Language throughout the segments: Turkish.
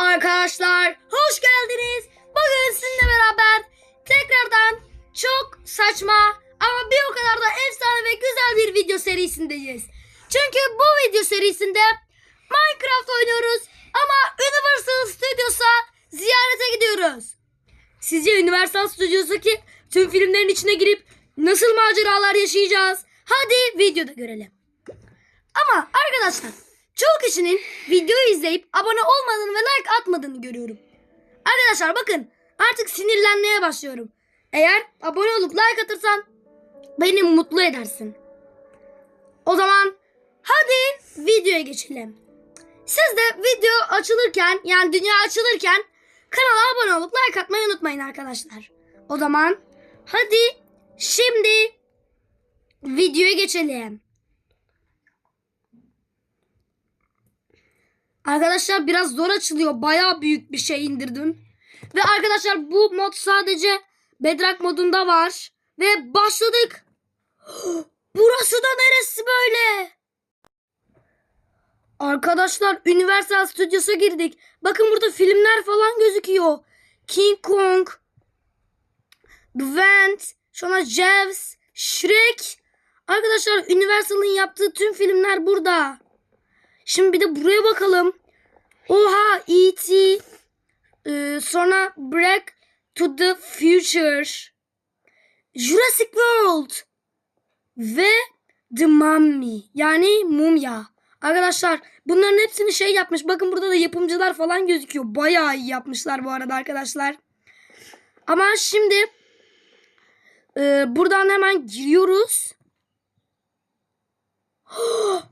Arkadaşlar hoş geldiniz. Bugün sizinle beraber tekrardan çok saçma ama bir o kadar da efsane ve güzel bir video serisindeyiz. Çünkü bu video serisinde Minecraft oynuyoruz ama Universal Studios'a ziyarete gidiyoruz. Sizce Universal Studios'a ki tüm filmlerin içine girip nasıl maceralar yaşayacağız? Hadi videoda görelim. Ama arkadaşlar çoğu kişinin videoyu izleyip abone olmadığını ve like atmadığını görüyorum. Arkadaşlar bakın artık sinirlenmeye başlıyorum. Eğer abone olup like atırsan beni mutlu edersin. O zaman hadi videoya geçelim. Siz de video açılırken yani dünya açılırken kanala abone olup like atmayı unutmayın arkadaşlar. O zaman hadi şimdi videoya geçelim. Arkadaşlar biraz zor açılıyor. Bayağı büyük bir şey indirdim. Ve arkadaşlar bu mod sadece Bedrock modunda var. Ve başladık. Burası da neresi böyle? Arkadaşlar Universal Studios'a girdik. Bakın burada filmler falan gözüküyor. King Kong, Gwent, sonra Jaws, Shrek. Arkadaşlar Universal'ın yaptığı tüm filmler burada. Şimdi bir de buraya bakalım. Oha E.T. Ee, sonra Back to the Future. Jurassic World. Ve The Mummy. Yani mumya. Arkadaşlar bunların hepsini şey yapmış. Bakın burada da yapımcılar falan gözüküyor. Bayağı iyi yapmışlar bu arada arkadaşlar. Ama şimdi e, buradan hemen giriyoruz.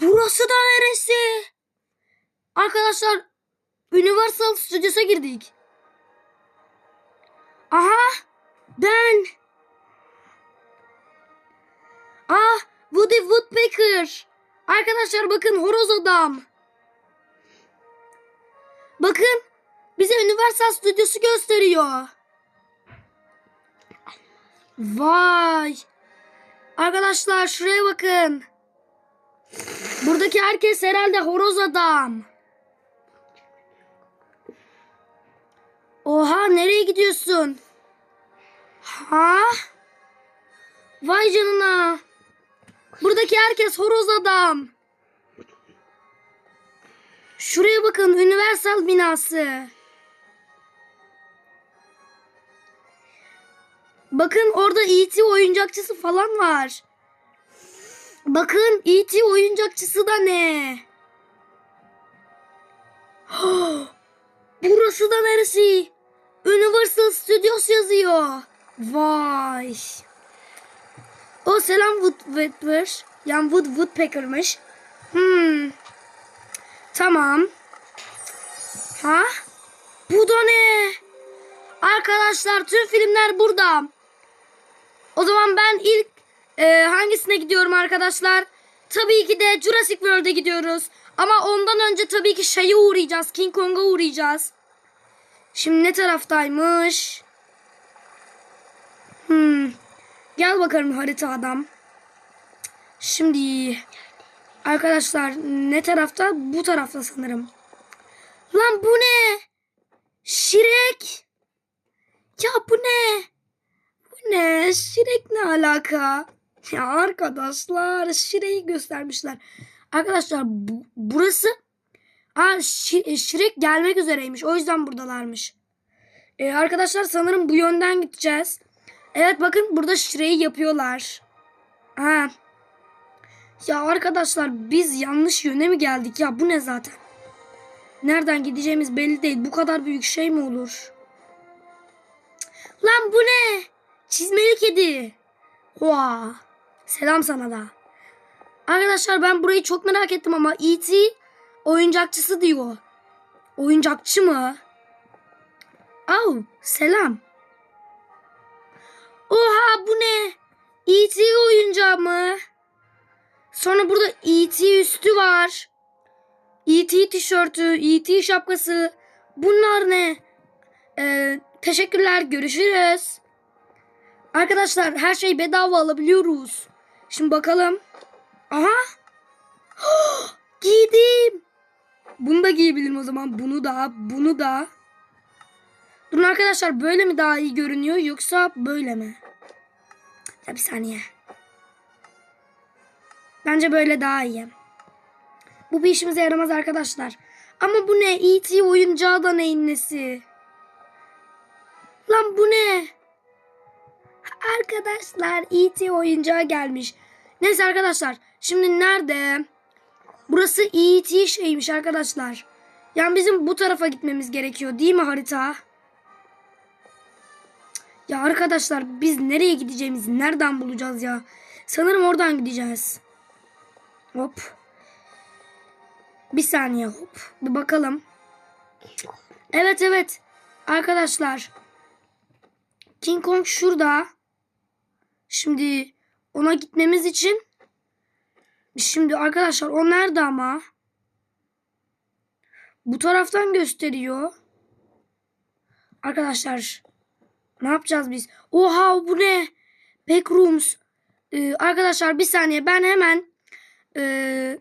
Burası da neresi? Arkadaşlar Universal Studios'a girdik. Aha ben. Ah Woody Woodpecker. Arkadaşlar bakın horoz adam. Bakın bize Universal Studios'u gösteriyor. Vay. Arkadaşlar şuraya bakın. Buradaki herkes herhalde horoz adam. Oha nereye gidiyorsun? Ha? Vay canına. Buradaki herkes horoz adam. Şuraya bakın Universal binası. Bakın orada E.T. oyuncakçısı falan var. Bakın E.T. oyuncakçısı da ne? Burası da neresi? Universal Studios yazıyor. Vay. O selam Woodpecker. Yani Wood Woodpecker'mış. Hmm. Tamam. Ha? Bu da ne? Arkadaşlar tüm filmler burada. O zaman ben ilk e, hangisine gidiyorum arkadaşlar? Tabii ki de Jurassic World'e gidiyoruz. Ama ondan önce tabii ki şeye uğrayacağız. King Kong'a uğrayacağız. Şimdi ne taraftaymış? Hmm. Gel bakalım harita adam. Şimdi arkadaşlar ne tarafta? Bu tarafta sanırım. Lan bu ne? Şirek. Ya bu ne? Bu ne? Şirek ne alaka? Ya arkadaşlar Şirek'i göstermişler. Arkadaşlar bu, burası Aa, Şi- Şirek gelmek üzereymiş. O yüzden buradalarmış. Ee, arkadaşlar sanırım bu yönden gideceğiz. Evet bakın burada Şirek'i yapıyorlar. Ha. Ya arkadaşlar biz yanlış yöne mi geldik ya bu ne zaten? Nereden gideceğimiz belli değil. Bu kadar büyük şey mi olur? Lan bu ne? Çizmeli kedi. Oha. Selam sana da. Arkadaşlar ben burayı çok merak ettim ama E.T. oyuncakçısı diyor. Oyuncakçı mı? Au selam. Oha bu ne? E.T. oyuncağı mı? Sonra burada E.T. üstü var. E.T. tişörtü, E.T. şapkası. Bunlar ne? Ee, teşekkürler görüşürüz. Arkadaşlar her şeyi bedava alabiliyoruz. Şimdi bakalım. Aha. Giydim. Bunu da giyebilirim o zaman. Bunu da, bunu da. Durun arkadaşlar böyle mi daha iyi görünüyor yoksa böyle mi? Ya bir saniye. Bence böyle daha iyi. Bu bir işimize yaramaz arkadaşlar. Ama bu ne? E.T. oyuncağı da neyin nesi? Lan bu ne? Arkadaşlar E.T. oyuncağı gelmiş. Neyse arkadaşlar. Şimdi nerede? Burası E.T. şeymiş arkadaşlar. Yani bizim bu tarafa gitmemiz gerekiyor değil mi harita? Ya arkadaşlar biz nereye gideceğimizi nereden bulacağız ya? Sanırım oradan gideceğiz. Hop. Bir saniye hop. Bir bakalım. Evet evet. Arkadaşlar. King Kong şurada. Şimdi ona gitmemiz için Şimdi arkadaşlar o nerede ama? Bu taraftan gösteriyor. Arkadaşlar ne yapacağız biz? Oha bu ne? Backrooms. Ee, arkadaşlar bir saniye ben hemen ee,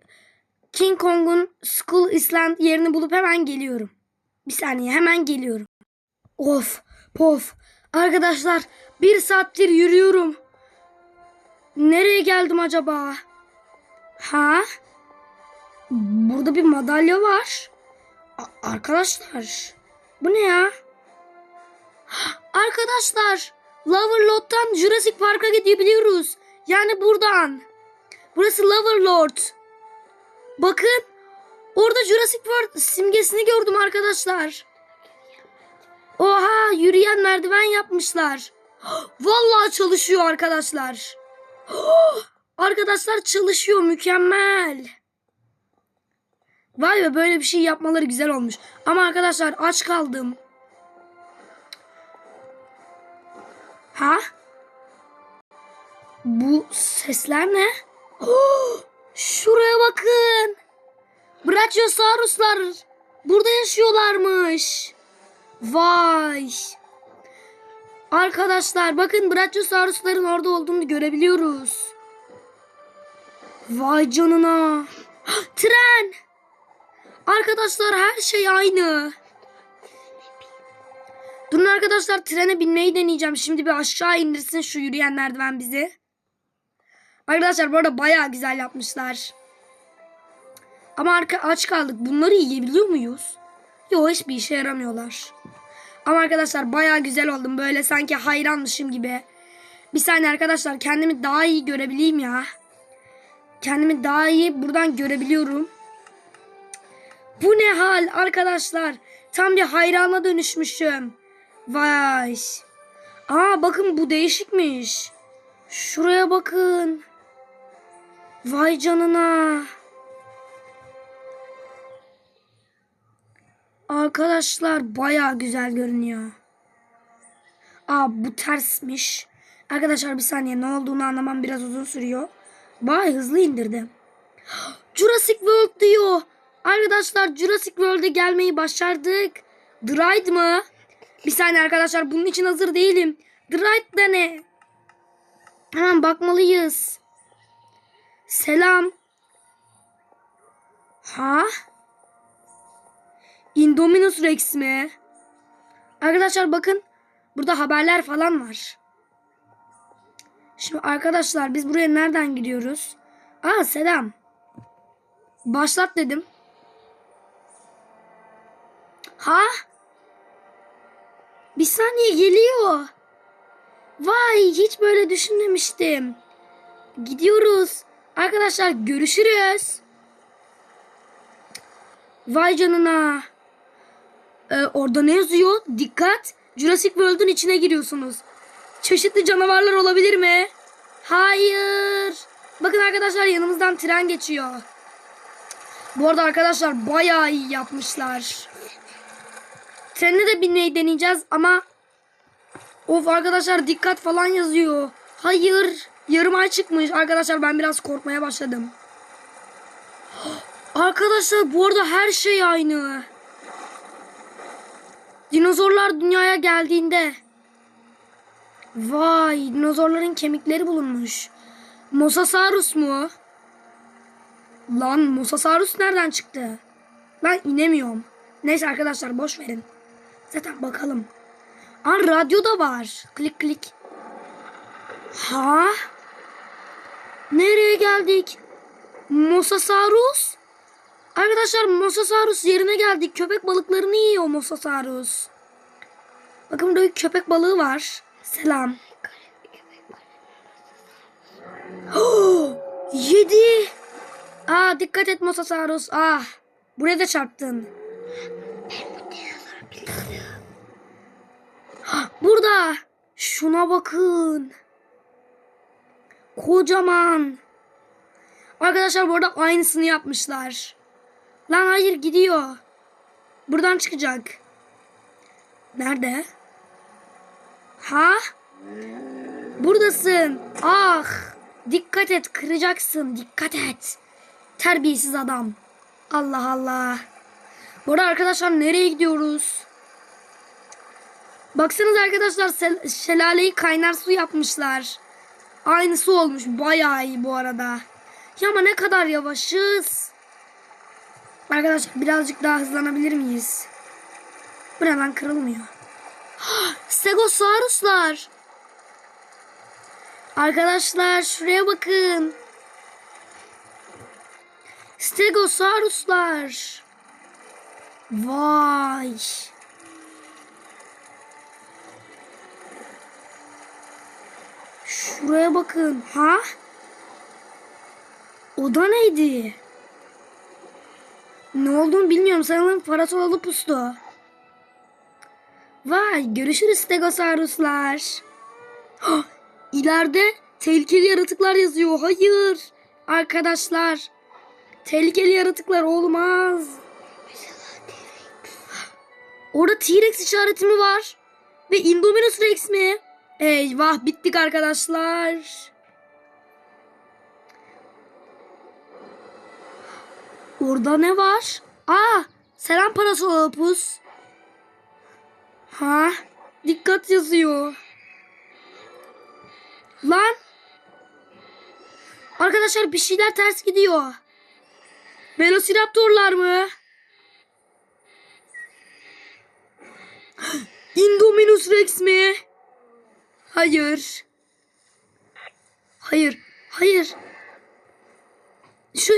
King Kong'un Skull Island yerini bulup hemen geliyorum. Bir saniye hemen geliyorum. Of pof. Arkadaşlar bir saattir yürüyorum. Nereye geldim acaba? Ha? Burada bir madalya var. A- arkadaşlar. Bu ne ya? Arkadaşlar. Loverlord'dan Jurassic Park'a gidebiliyoruz. Yani buradan. Burası Loverlord. Bakın. Orada Jurassic World simgesini gördüm arkadaşlar. Oha yürüyen merdiven yapmışlar. Vallahi çalışıyor arkadaşlar. Arkadaşlar çalışıyor mükemmel. Vay be böyle bir şey yapmaları güzel olmuş. Ama arkadaşlar aç kaldım. Ha? Bu sesler ne? Oh, şuraya bakın. Brachiosauruslar burada yaşıyorlarmış. Vay. Arkadaşlar bakın Brachiosaurusların orada olduğunu görebiliyoruz. Vay canına. Tren. Arkadaşlar her şey aynı. Durun arkadaşlar trene binmeyi deneyeceğim. Şimdi bir aşağı indirsin şu yürüyen merdiven bizi. Arkadaşlar bu arada bayağı güzel yapmışlar. Ama arka aç kaldık. Bunları yiyebiliyor muyuz? Yok hiçbir işe yaramıyorlar. Ama arkadaşlar bayağı güzel oldum. Böyle sanki hayranmışım gibi. Bir saniye arkadaşlar kendimi daha iyi görebileyim ya. Kendimi daha iyi buradan görebiliyorum. Bu ne hal arkadaşlar? Tam bir hayrana dönüşmüşüm. Vay. Aa bakın bu değişikmiş. Şuraya bakın. Vay canına. Arkadaşlar baya güzel görünüyor. Aa bu tersmiş. Arkadaşlar bir saniye ne olduğunu anlamam biraz uzun sürüyor. Bay hızlı indirdim. Jurassic World diyor. Arkadaşlar Jurassic World'e gelmeyi başardık. Dried mı? Bir saniye arkadaşlar bunun için hazır değilim. Dried da ne? Hemen bakmalıyız. Selam. Ha? Indominus Rex mi? Arkadaşlar bakın. Burada haberler falan var. Şimdi arkadaşlar biz buraya nereden gidiyoruz? Aa selam. Başlat dedim. Ha? Bir saniye geliyor. Vay hiç böyle düşünmemiştim. Gidiyoruz. Arkadaşlar görüşürüz. Vay canına. Ee, orada ne yazıyor? Dikkat. Jurassic World'un içine giriyorsunuz. Çeşitli canavarlar olabilir mi? Hayır. Bakın arkadaşlar yanımızdan tren geçiyor. Bu arada arkadaşlar bayağı iyi yapmışlar. Trene de binmeyi deneyeceğiz ama of arkadaşlar dikkat falan yazıyor. Hayır. Yarım ay çıkmış. Arkadaşlar ben biraz korkmaya başladım. Arkadaşlar bu arada her şey aynı. Dinozorlar dünyaya geldiğinde Vay dinozorların kemikleri bulunmuş. Mosasaurus mu? Lan Mosasaurus nereden çıktı? Lan inemiyorum. Neyse arkadaşlar boş verin. Zaten bakalım. Aa radyo da var. Klik klik. Ha? Nereye geldik? Mosasaurus? Arkadaşlar Mosasaurus yerine geldik. Köpek balıklarını yiyor Mosasaurus. Bakın burada köpek balığı var. Selam. Oh, yedi. Aa dikkat et Mosasaurus. Ah. Buraya da çarptın. Ah, Burada. Şuna bakın. Kocaman. Arkadaşlar burada aynısını yapmışlar. Lan hayır gidiyor. Buradan çıkacak. Nerede? Ha? Buradasın. Ah. Dikkat et kıracaksın. Dikkat et. Terbiyesiz adam. Allah Allah. Bu arada arkadaşlar nereye gidiyoruz? Baksanız arkadaşlar şelaleyi kaynar su yapmışlar. Aynısı olmuş. Bayağı iyi bu arada. Ya ama ne kadar yavaşız. Arkadaşlar birazcık daha hızlanabilir miyiz? Bu ne lan kırılmıyor. Stegosauruslar. Arkadaşlar şuraya bakın. Stegosauruslar. Vay. Şuraya bakın. Ha? O da neydi? Ne olduğunu bilmiyorum. Sanırım Parasaurolophus'tu. Vay görüşürüz Stegosauruslar. Hah, İleride tehlikeli yaratıklar yazıyor. Hayır. Arkadaşlar. Tehlikeli yaratıklar olmaz. Orada T-Rex işareti mi var? Ve Indominus Rex mi? Eyvah bittik arkadaşlar. Orada ne var? Aa, selam Parasaurolophus. Ha? Dikkat yazıyor. Lan. Arkadaşlar bir şeyler ters gidiyor. Velociraptorlar mı? Indominus Rex mi? Hayır. Hayır. Hayır. Şu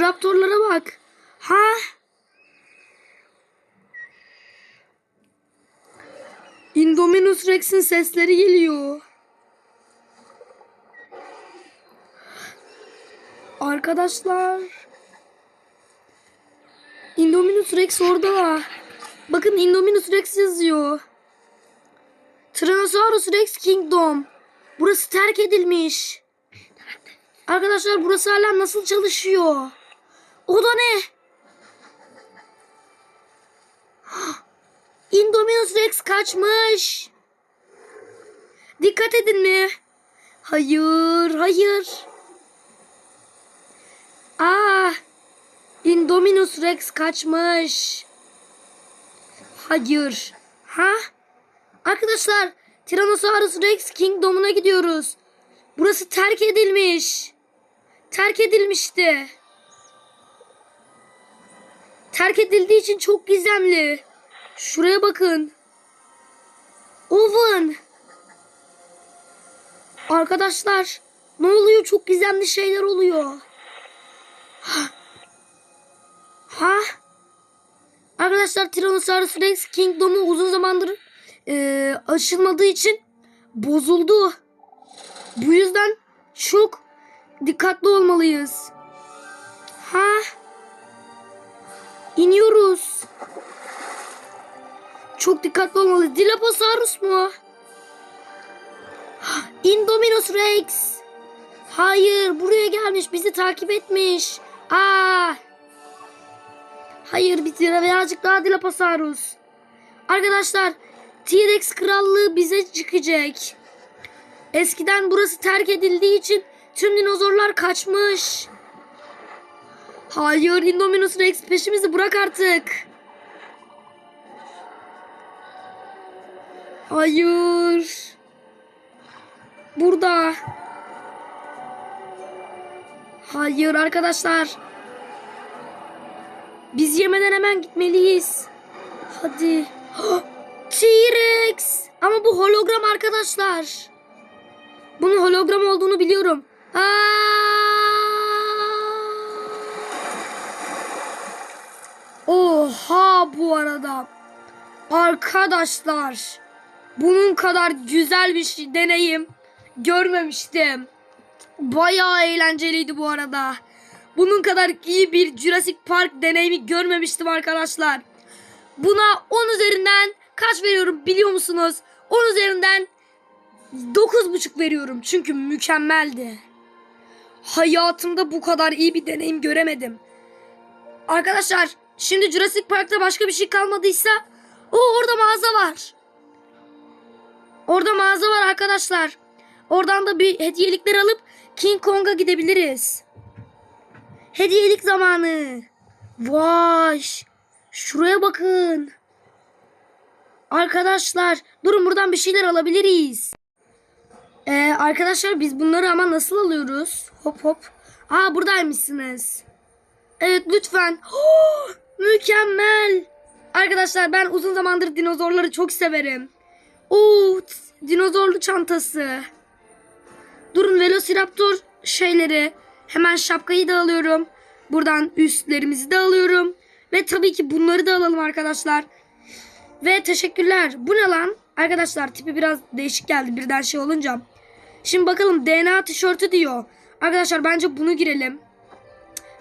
raptorlara bak. Ha? Indominus Rex'in sesleri geliyor. Arkadaşlar. Indominus Rex orada. Bakın Indominus Rex yazıyor. Tyrannosaurus Rex Kingdom. Burası terk edilmiş. Arkadaşlar burası hala nasıl çalışıyor? O da ne? Indominus Rex kaçmış. Dikkat edin mi? Hayır, hayır. Aa, Indominus Rex kaçmış. Hayır. Ha? Arkadaşlar, Tyrannosaurus Rex Kingdom'una gidiyoruz. Burası terk edilmiş. Terk edilmişti. Terk edildiği için çok gizemli. Şuraya bakın. Oven. Arkadaşlar, ne oluyor? Çok gizemli şeyler oluyor. Ha? Arkadaşlar Tyrannosaurus Rex Kingdom'u uzun zamandır e, açılmadığı için bozuldu. Bu yüzden çok dikkatli olmalıyız. Ha? İniyoruz. Çok dikkatli olmalıyız. Dilophosaurus mu? Indominus Rex. Hayır, buraya gelmiş, bizi takip etmiş. Aa! Hayır, bir birazcık daha Dilophosaurus. Arkadaşlar, T-Rex krallığı bize çıkacak. Eskiden burası terk edildiği için tüm dinozorlar kaçmış. Hayır, Indominus Rex peşimizi bırak artık. Hayır. Burada. Hayır arkadaşlar. Biz yemeden hemen gitmeliyiz. Hadi. T-Rex. Ama bu hologram arkadaşlar. Bunun hologram olduğunu biliyorum. Aa! Oha bu arada. Arkadaşlar. Bunun kadar güzel bir şey, deneyim görmemiştim. Bayağı eğlenceliydi bu arada. Bunun kadar iyi bir Jurassic Park deneyimi görmemiştim arkadaşlar. Buna 10 üzerinden kaç veriyorum biliyor musunuz? 10 üzerinden 9,5 veriyorum. Çünkü mükemmeldi. Hayatımda bu kadar iyi bir deneyim göremedim. Arkadaşlar şimdi Jurassic Park'ta başka bir şey kalmadıysa o orada mağaza var. Orada mağaza var arkadaşlar. Oradan da bir hediyelikler alıp King Kong'a gidebiliriz. Hediyelik zamanı. Vay. Şuraya bakın. Arkadaşlar durun buradan bir şeyler alabiliriz. Ee, arkadaşlar biz bunları ama nasıl alıyoruz? Hop hop. Aa buradaymışsınız. Evet lütfen. Oh, mükemmel. Arkadaşlar ben uzun zamandır dinozorları çok severim. Oo, dinozorlu çantası. Durun Velociraptor şeyleri. Hemen şapkayı da alıyorum. Buradan üstlerimizi de alıyorum. Ve tabii ki bunları da alalım arkadaşlar. Ve teşekkürler. Bu ne lan? Arkadaşlar tipi biraz değişik geldi birden şey olunca. Şimdi bakalım DNA tişörtü diyor. Arkadaşlar bence bunu girelim.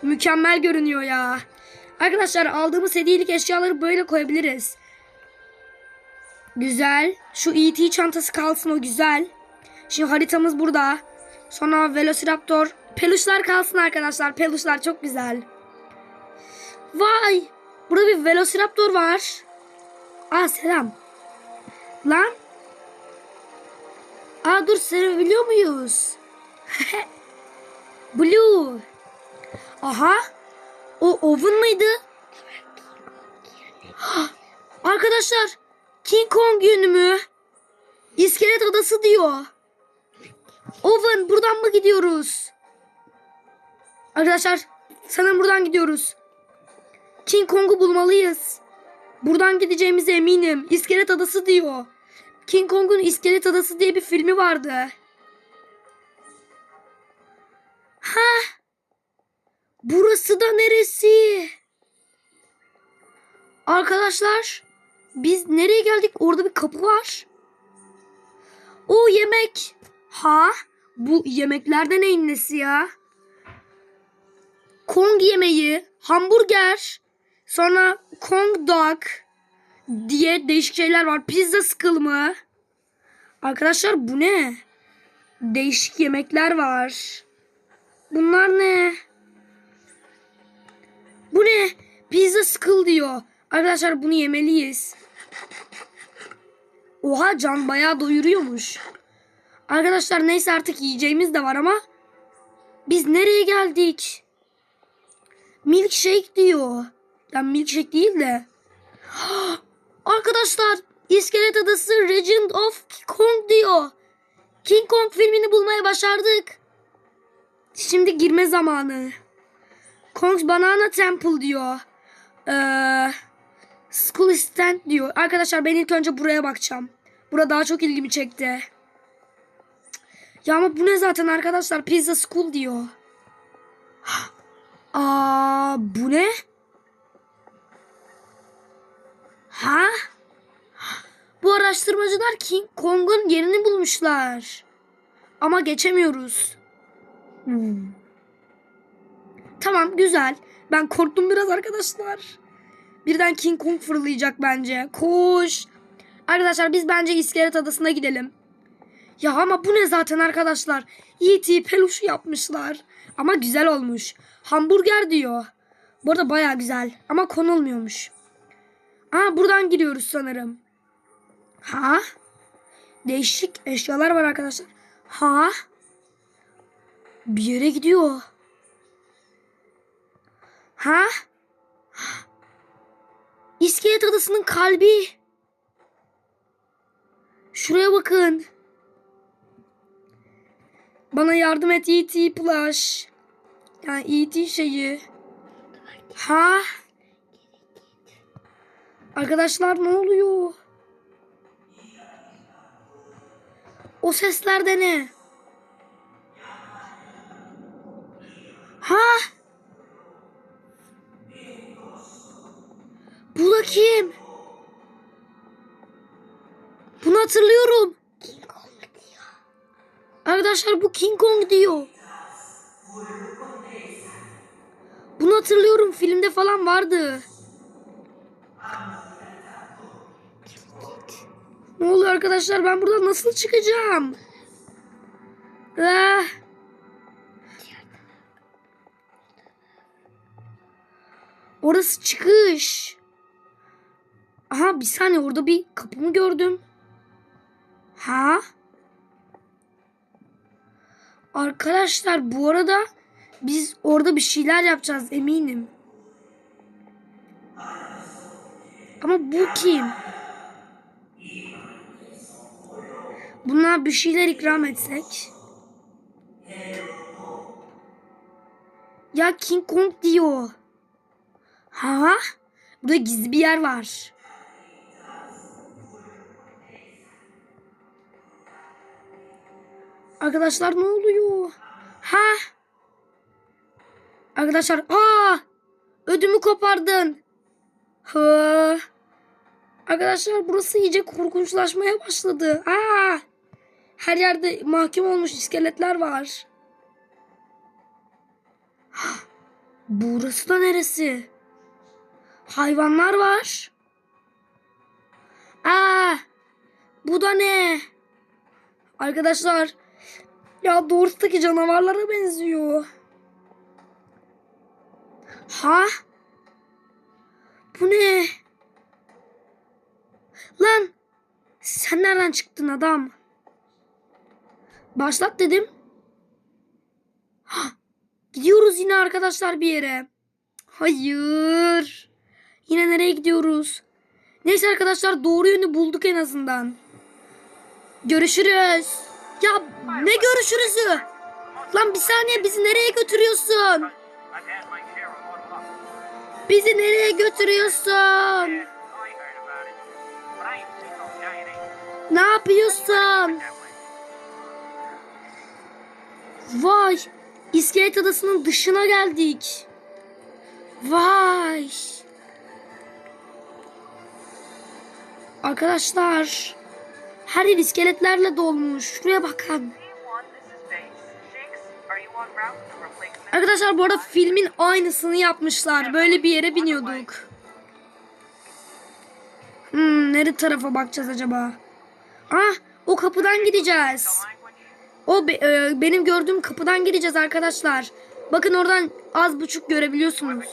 Mükemmel görünüyor ya. Arkadaşlar aldığımız hediyelik eşyaları böyle koyabiliriz. Güzel. Şu E.T. çantası kalsın o güzel. Şimdi haritamız burada. Sonra Velociraptor. Peluşlar kalsın arkadaşlar. Peluşlar çok güzel. Vay. Burada bir Velociraptor var. Aa selam. Lan. Aa dur sevebiliyor muyuz? Blue. Aha. O Oven mıydı? Arkadaşlar King Kong yönü mü? İskelet adası diyor. Oven buradan mı gidiyoruz? Arkadaşlar sanırım buradan gidiyoruz. King Kong'u bulmalıyız. Buradan gideceğimize eminim. İskelet adası diyor. King Kong'un İskelet Adası diye bir filmi vardı. Ha? Burası da neresi? Arkadaşlar biz nereye geldik? Orada bir kapı var. O yemek. Ha? Bu yemeklerden neyin nesi ya? Kong yemeği, hamburger, sonra Kong dog diye değişik şeyler var. Pizza sıkılımı. Arkadaşlar bu ne? Değişik yemekler var. Bunlar ne? Bu ne? Pizza sıkıl diyor. Arkadaşlar bunu yemeliyiz. Oha can bayağı doyuruyormuş. Arkadaşlar neyse artık yiyeceğimiz de var ama biz nereye geldik? Milkshake diyor. Yani milkshake değil de. Arkadaşlar İskelet Adası Legend of Kong diyor. King Kong filmini bulmaya başardık. Şimdi girme zamanı. Kong's Banana Temple diyor. Ee, School Stand diyor. Arkadaşlar ben ilk önce buraya bakacağım. Burada daha çok ilgimi çekti. Ya ama bu ne zaten arkadaşlar? Pizza School diyor. Aa, bu ne? Ha? Bu araştırmacılar King Kong'un yerini bulmuşlar. Ama geçemiyoruz. Hmm. Tamam güzel. Ben korktum biraz arkadaşlar. Birden King Kong fırlayacak bence. Koş. Arkadaşlar biz bence İskelet Adası'na gidelim. Ya ama bu ne zaten arkadaşlar? E.T. peluşu yapmışlar. Ama güzel olmuş. Hamburger diyor. Bu arada baya güzel. Ama konulmuyormuş. Aa buradan giriyoruz sanırım. Ha? Değişik eşyalar var arkadaşlar. Ha? Bir yere gidiyor. Ha? İskelet adasının kalbi. Şuraya bakın. Bana yardım et E.T. Plush. Yani E.T. şeyi. Ha? Arkadaşlar ne oluyor? O sesler de ne? Ha? Bu da kim? Bunu hatırlıyorum. King Kong diyor. Arkadaşlar bu King Kong diyor. Bunu hatırlıyorum filmde falan vardı. Ne oluyor arkadaşlar ben buradan nasıl çıkacağım? Ah. Orası çıkış. Aha bir saniye orada bir kapı mı gördüm? Ha? Arkadaşlar bu arada biz orada bir şeyler yapacağız eminim. Ama bu kim? Buna bir şeyler ikram etsek. Ya King Kong diyor. Ha? Burada gizli bir yer var. Arkadaşlar ne oluyor? Ha? Arkadaşlar aa! Ödümü kopardın. Ha. Arkadaşlar burası iyice korkunçlaşmaya başladı. Aa! Her yerde mahkum olmuş iskeletler var. Hah! Burası da neresi? Hayvanlar var. Aa! Bu da ne? Arkadaşlar ya doğrusundaki canavarlara benziyor. Ha? Bu ne? Lan sen nereden çıktın adam? Başlat dedim. Hah, gidiyoruz yine arkadaşlar bir yere. Hayır. Yine nereye gidiyoruz? Neyse arkadaşlar doğru yönü bulduk en azından. Görüşürüz. Ya ne görüşürüzü? Lan bir saniye bizi nereye götürüyorsun? Bizi nereye götürüyorsun? Ne yapıyorsun? Vay! İskelet adasının dışına geldik. Vay! Arkadaşlar her yer iskeletlerle dolmuş. Şuraya bakın. C1, this is Base. Jinx, are you en route to replacement? Arkadaşlar bu arada filmin aynısını yapmışlar. Böyle bir yere biniyorduk. Hmm, nere tarafa bakacağız acaba? Ah, o kapıdan gideceğiz. O e, benim gördüğüm kapıdan gideceğiz arkadaşlar. Bakın oradan az buçuk görebiliyorsunuz.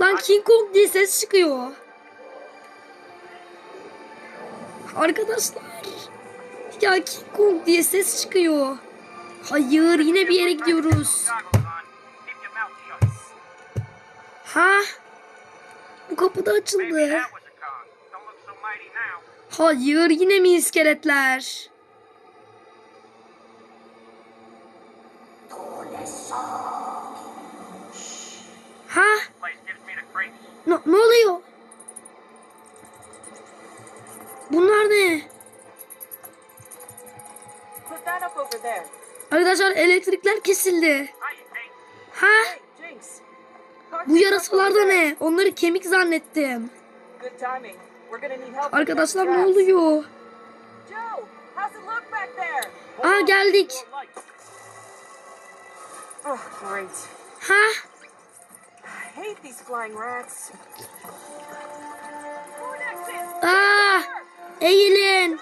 Lan. King Kong diye ses çıkıyor. Arkadaşlar. Ya King Kong diye ses çıkıyor. Hayır yine bir yere gidiyoruz. Ha? Bu kapı da Maybe açıldı. Hayır yine mi iskeletler? Ha? Ne, ne oluyor? Bunlar ne? Arkadaşlar elektrikler kesildi. Ha? Bu your yarasalar truck da over there. ne? Onları kemik zannettim. Arkadaşlar ne oluyor? Aa geldik. Oh. Ha? Eğilin.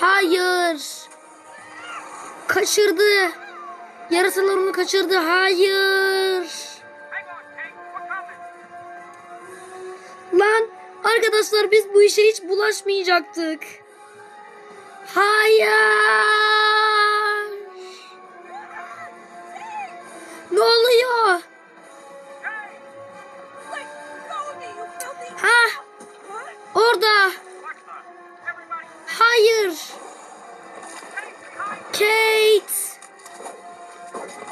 Hayır. Kaçırdı. Yarasalar onu kaçırdı. Hayır. Lan arkadaşlar biz bu işe hiç bulaşmayacaktık. Hayır. Ne oluyor? Ha? Orada. Hayır. Kate.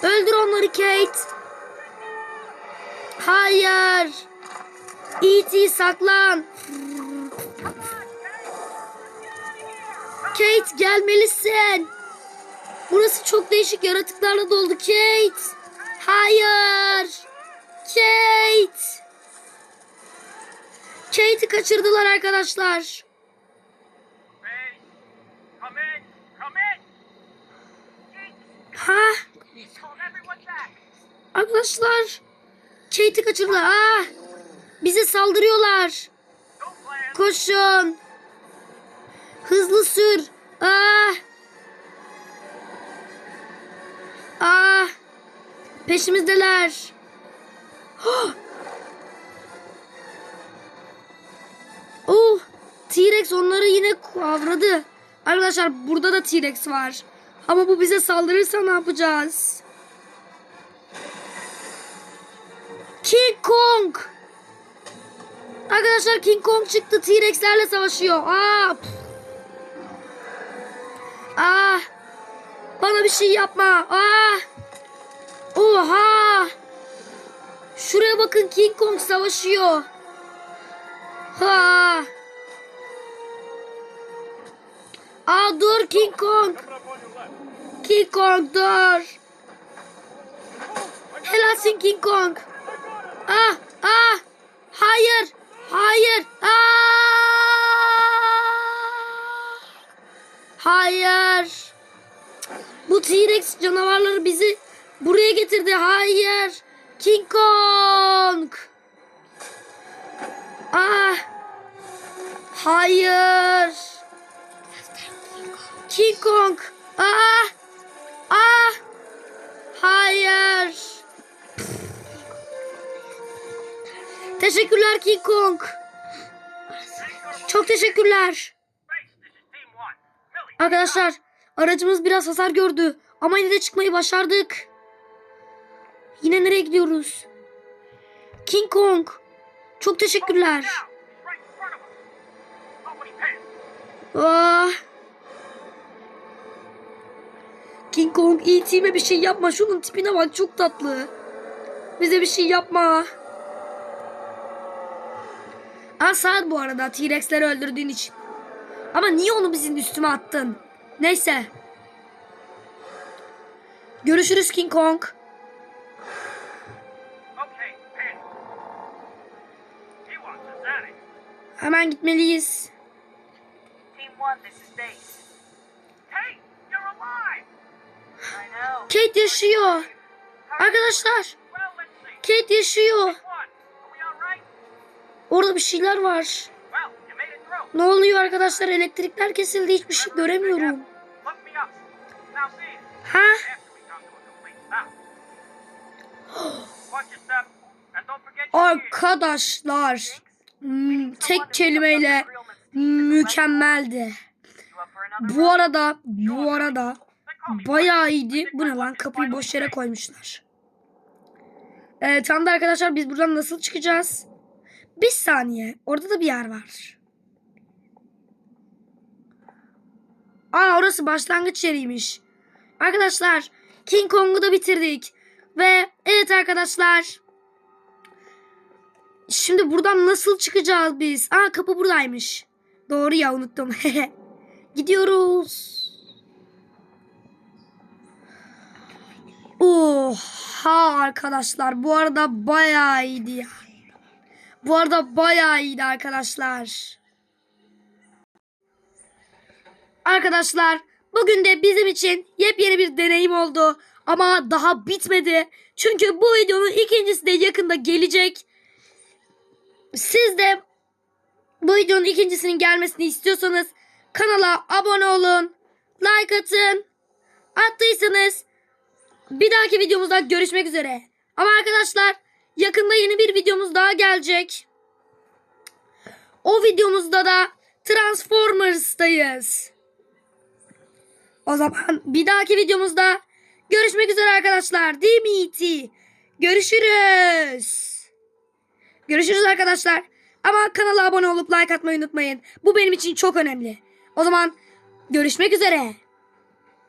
Öldür onları Kate. Hayır. Hadi saklan. Kate gelmelisin. Burası çok değişik yaratıklarla doldu Kate. Hayır. Kate'i kaçırdılar arkadaşlar. Ha arkadaşlar. Kate'i kaçırdılar. Ah, bize saldırıyorlar. Koşun. Hızlı sür. Ah. Ah. Peşimizdeler. Oh. T-Rex onları yine kavradı. Arkadaşlar burada da T-Rex var. Ama bu bize saldırırsa ne yapacağız? King Kong. Arkadaşlar King Kong çıktı. T-Rex'lerle savaşıyor. Aa. pf. Ah. Bana bir şey yapma. Ah. Oha. Şuraya bakın King Kong savaşıyor. Ha. Aa dur King Kong. King Kong dur. Helalsin King Kong. Ah ah. Hayır. Hayır. Aa! Hayır. Bu T-Rex canavarları bizi buraya getirdi. Hayır. King Kong. Ah. Hayır. King Kong. Ah. Ah. Hayır. Teşekkürler King Kong. Çok teşekkürler. Arkadaşlar aracımız biraz hasar gördü ama yine de çıkmayı başardık. Yine nereye gidiyoruz? King Kong. Çok teşekkürler. now. King Kong E.T.'me bir şey yapma. Şunun tipine bak çok tatlı. Bize bir şey yapma. Aa saat bu arada T-Rex'leri öldürdüğün için. Ama niye onu bizim üstüme attın? Neyse. Görüşürüz King Kong. Hemen gitmeliyiz. Kate yaşıyor. Arkadaşlar. Kate yaşıyor. Orada bir şeyler var. Ne oluyor arkadaşlar? Elektrikler kesildi. Hiçbir şey göremiyorum. Ha? Arkadaşlar hmm, tek kelimeyle mükemmeldi. Bu arada bu arada bayağı iyiydi. Bu ne lan kapıyı boş yere koymuşlar. Ee, tam da arkadaşlar biz buradan nasıl çıkacağız? Bir saniye. Orada da bir yer var. Aa orası başlangıç yeriymiş. Arkadaşlar King Kong'u da bitirdik. Ve evet arkadaşlar. Şimdi buradan nasıl çıkacağız biz? Aa kapı buradaymış. Doğru ya unuttum. Gidiyoruz. Oha arkadaşlar bu arada bayağı iyiydi ya. Bu arada bayağı iyiydi arkadaşlar. Arkadaşlar bugün de bizim için yepyeni bir deneyim oldu. Ama daha bitmedi. Çünkü bu videonun ikincisi de yakında gelecek. Siz de bu videonun ikincisinin gelmesini istiyorsanız kanala abone olun. Like atın. Attıysanız bir dahaki videomuzda görüşmek üzere. Ama arkadaşlar yakında yeni bir videomuz daha gelecek. O videomuzda da Transformers'tayız. O zaman bir dahaki videomuzda görüşmek üzere arkadaşlar. Değil mi E.T.? Görüşürüz. Görüşürüz arkadaşlar. Ama kanala abone olup like atmayı unutmayın. Bu benim için çok önemli. O zaman görüşmek üzere.